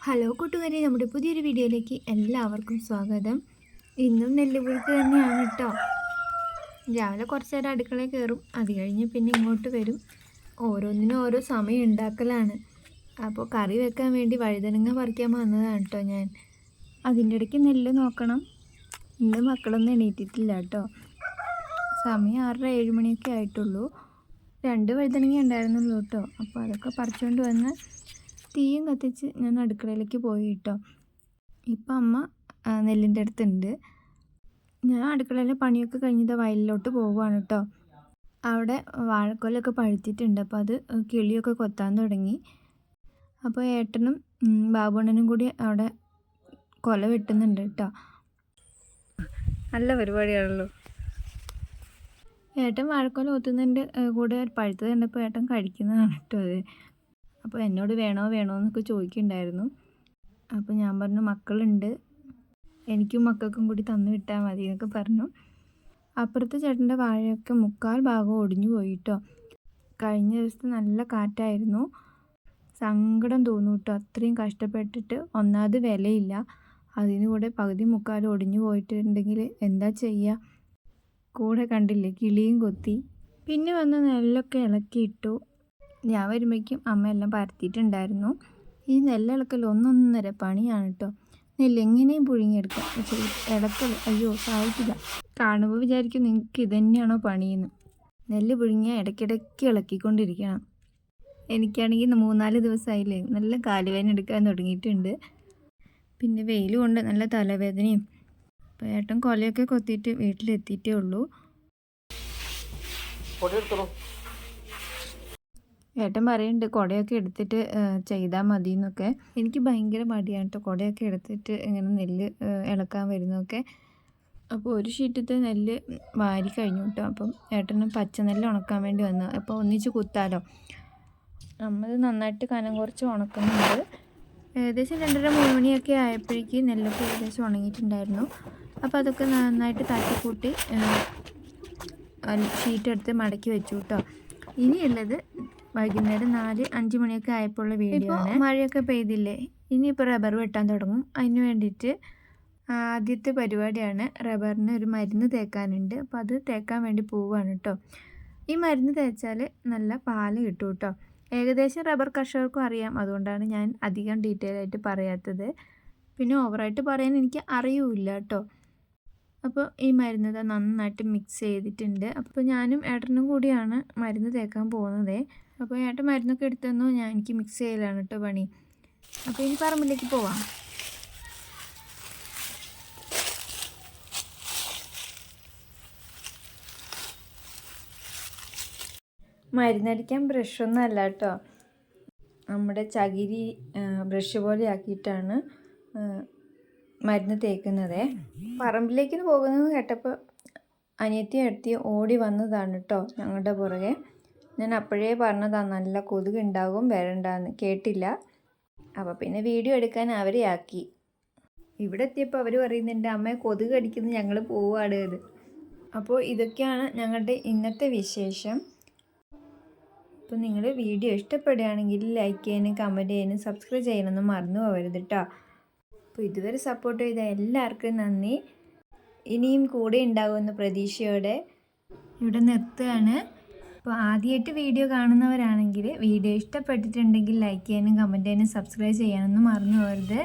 Hello കൂട്ടുകാരി നമ്മുടെ പുതിയൊരു വീഡിയോയിലേക്ക് എല്ലാവർക്കും സ്വാഗതം. ഇന്നും നെല്ലുപുഴുക്ക് തന്നെയാണ് കേട്ടോ രാവിലെ കുറച്ച് നേരം അടുക്കളയിൽ കയറും അത് കഴിഞ്ഞ് പിന്നെ ഇങ്ങോട്ട് വരും. ഓരോന്നിനും ഓരോ സമയം ഉണ്ടാക്കലാണ്. അപ്പോൾ കറി വെക്കാൻ വേണ്ടി വഴുതനങ്ങ പറിക്കാൻ വന്നതാണ് കേട്ടോ ഞാൻ. അതിന്റെ ഇടയ്ക്ക് നെല്ല് നോക്കണം. ഇന്ന് മക്കളൊന്നും എണീറ്റിട്ടില്ല കേട്ടോ സമയം ആറര ഏഴ് മണിയൊക്കെ ആയിട്ടുള്ളൂ. രണ്ട് വഴുതനങ്ങ ഉണ്ടായിരുന്നുള്ളൂ കേട്ടോ അപ്പോൾ അതൊക്കെ പറിച്ചുകൊണ്ട് വന്ന് തീയും കത്തിച്ച് ഞാൻ അടുക്കളയിലേക്ക് പോയി കേട്ടോ. ഇപ്പം അമ്മ നെല്ലിന്റെ അടുത്തുണ്ട്. ഞാൻ അടുക്കളയിലെ പണിയൊക്കെ കഴിഞ്ഞത് വയലിലോട്ട് പോവുകയാണ് കേട്ടോ. അവിടെ വാഴക്കൊലൊക്കെ പഴുത്തിട്ടുണ്ട്. അപ്പോൾ അത് കിളിയൊക്കെ കൊത്താൻ തുടങ്ങി. അപ്പോൾ ഏട്ടനും ബാബുണ്ണനും കൂടി അവിടെ കൊല വെട്ടുന്നുണ്ട് കേട്ടോ. നല്ല പരിപാടിയാണല്ലോ. ഏട്ടൻ വാഴക്കൊല കൊത്തുന്നതിന്റെ കൂടെ പഴുത്തത് കണ്ടപ്പോൾ ഏട്ടൻ കഴിക്കുന്നതാണ് കേട്ടോ അത്. അപ്പോൾ എന്നോട് വേണോ വേണോ എന്നൊക്കെ ചോദിക്കുന്നുണ്ടായിരുന്നു. അപ്പോൾ ഞാൻ പറഞ്ഞു മക്കളുണ്ട്. എനിക്കും മക്കൾക്കും കൂടി തന്നു വിട്ടാൽ മതി എന്നൊക്കെ പറഞ്ഞു. അപ്പുറത്തെ ചേട്ടന്റെ വാഴയൊക്കെ മുക്കാൽ ഭാഗം ഒടിഞ്ഞു പോയി കേട്ടോ. കഴിഞ്ഞ ദിവസത്തെ നല്ല കാറ്റായിരുന്നു. സങ്കടം തോന്നും കേട്ടോ. അത്രയും കഷ്ടപ്പെട്ടിട്ട് ഒന്നാമത് വിലയില്ല. അതിന് കൂടെ പകുതി മുക്കാൽ ഒടിഞ്ഞു പോയിട്ടുണ്ടെങ്കിൽ എന്താ ചെയ്യുക? കൂടെ കണ്ടില്ലേ കിളിയും കൊത്തി. പിന്നെ വന്ന് നെല്ലൊക്കെ ഇളക്കിയിട്ടു ഞാൻ വരുമ്പോഴേക്കും അമ്മ എല്ലാം പരത്തിയിട്ടുണ്ടായിരുന്നു. ഈ നെല്ലിളക്കൽ ഒന്നൊന്നര പണിയാണ് കേട്ടോ നെല്ല് എങ്ങനെയും പുഴുങ്ങിയെടുക്കാം. പക്ഷേ ഇടക്കൽ അയ്യോ സാധിക്കില്ല. കാണുമ്പോൾ വിചാരിക്കും നിങ്ങൾക്ക് ഇതന്നെയാണോ പണിയെന്ന്. നെല്ല് പുഴുങ്ങിയാൽ ഇടയ്ക്കിടയ്ക്ക് ഇളക്കിക്കൊണ്ടിരിക്കണം. എനിക്കാണെങ്കിൽ മൂന്നാൽ ദിവസമായില്ലേ. നല്ല കാലുവേദന എടുക്കാൻ തുടങ്ങിയിട്ടുണ്ട്. പിന്നെ വെയിൽ കൊണ്ട് നല്ല തലവേദനയും അപ്പോൾ ഏട്ടൻ കൊലയൊക്കെ കൊത്തിയിട്ട് വീട്ടിലെത്തിയിട്ടേ ഉള്ളൂ. ഏട്ടൻ പറയുന്നുണ്ട് കുടയൊക്കെ എടുത്തിട്ട് ചെയ്താൽ മതി എന്നൊക്കെ എനിക്ക് ഭയങ്കര മടിയാണ് കേട്ടോ കുടയൊക്കെ എടുത്തിട്ട് ഇങ്ങനെ നെല്ല് ഇളക്കാൻ വരുന്നൊക്കെ അപ്പോൾ ഒരു ഷീറ്റത്തെ നെല്ല് വാരി കഴിഞ്ഞു കേട്ടോ അപ്പം ഏട്ടന് പച്ചനെല്ല് ഉണക്കാൻ വേണ്ടി വന്നു. അപ്പോൾ ഒന്നിച്ച് കുത്താലോ. നമ്മൾ നന്നായിട്ട് കനം കുറച്ച് ഉണക്കുന്നുണ്ട്. ഏകദേശം രണ്ടര മൂന്ന് മണിയൊക്കെ ആയപ്പോഴേക്ക് നെല്ലൊക്കെ ഏകദേശം ഉണങ്ങിയിട്ടുണ്ടായിരുന്നു. അപ്പോൾ അതൊക്കെ നന്നായിട്ട് തട്ടിക്കൂട്ടി ഷീറ്റ് എടുത്ത് മടക്കി വെച്ചു കേട്ടോ ഇനിയുള്ളത് വൈകുന്നേരം നാല് അഞ്ച് മണിയൊക്കെ ആയപ്പോൾ ഉള്ള വീഡിയോ മഴയൊക്കെ പെയ്തില്ലേ? ഇനിയിപ്പോൾ റബ്ബർ വെട്ടാൻ തുടങ്ങും. അതിന് വേണ്ടിയിട്ട് ആദ്യത്തെ പരിപാടിയാണ് റബ്ബറിന് ഒരു മരുന്ന് തേക്കാനുണ്ട്. അപ്പോൾ അത് തേക്കാൻ വേണ്ടി പോവുകയാണ് കേട്ടോ ഈ മരുന്ന് തേച്ചാൽ നല്ല പാൽ കിട്ടും കേട്ടോ ഏകദേശം റബ്ബർ കർഷകർക്കും അറിയാം. അതുകൊണ്ടാണ് ഞാൻ അധികം ഡീറ്റെയിൽ ആയിട്ട് പറയാത്തത്. പിന്നെ ഓവറായിട്ട് പറയാൻ എനിക്ക് അറിയൂല കേട്ടോ അപ്പോൾ ഈ മരുന്ന് നന്നായിട്ട് മിക്സ് ചെയ്തിട്ടുണ്ട്. അപ്പോൾ ഞാനും ഏട്ടനും കൂടിയാണ് മരുന്ന് തേക്കാൻ പോകുന്നത്. അപ്പോൾ ഏട്ടൻ മരുന്നൊക്കെ എടുത്തു ഞാൻ എനിക്ക് മിക്സ് ചെയ്യലാണ് കേട്ടോ പണി. അപ്പോൾ ഇനി പറമ്പിലേക്ക് പോവാം. മരുന്നടിക്കാൻ ബ്രഷൊന്നും അല്ല കേട്ടോ നമ്മുടെ ചകിരി ബ്രഷ് പോലെ ആക്കിയിട്ടാണ് മരുന്ന് തേക്കുന്നത്. പറമ്പിലേക്ക് പോകുന്നത് കേട്ടപ്പോൾ അനിയത്തി അടുത്തി ഓടി വന്നതാണ് കേട്ടോ ഞങ്ങളുടെ പുറകെ. ഞാൻ അപ്പോഴേ പറഞ്ഞതാണ് നല്ല കൊതുക് ഉണ്ടാകും വരണ്ടെന്ന് കേട്ടില്ല. അപ്പോൾ പിന്നെ വീഡിയോ എടുക്കാൻ അവരെ ആക്കി. ഇവിടെ എത്തിയപ്പോൾ അവർ പറയുന്നുണ്ട് അമ്മയെ കൊതുക് അടിക്കുന്നു ഞങ്ങൾ പോവാണ് അപ്പോൾ ഇതൊക്കെയാണ് ഞങ്ങളുടെ ഇന്നത്തെ വിശേഷം. അപ്പോൾ നിങ്ങൾ വീഡിയോ ഇഷ്ടപ്പെടുകയാണെങ്കിൽ ലൈക്ക് ചെയ്യാനും കമന്റ് ചെയ്യാനും സബ്സ്ക്രൈബ് ചെയ്യാനൊന്നും മറന്നു പോകരുത് കേട്ടോ അപ്പോൾ ഇതുവരെ സപ്പോർട്ട് ചെയ്ത എല്ലാവർക്കും നന്ദി. ഇനിയും കൂടെ ഉണ്ടാകുമെന്ന പ്രതീക്ഷയോടെ ഇവിടെ നിർത്തുകയാണ്. അപ്പോൾ ആദ്യമായിട്ട് വീഡിയോ കാണുന്നവരാണെങ്കിൽ വീഡിയോ ഇഷ്ടപ്പെട്ടിട്ടുണ്ടെങ്കിൽ ലൈക്ക് ചെയ്യാനും കമന്റ് ചെയ്യാനും സബ്സ്ക്രൈബ് ചെയ്യാനൊന്നും മറന്നു പോകരുത്.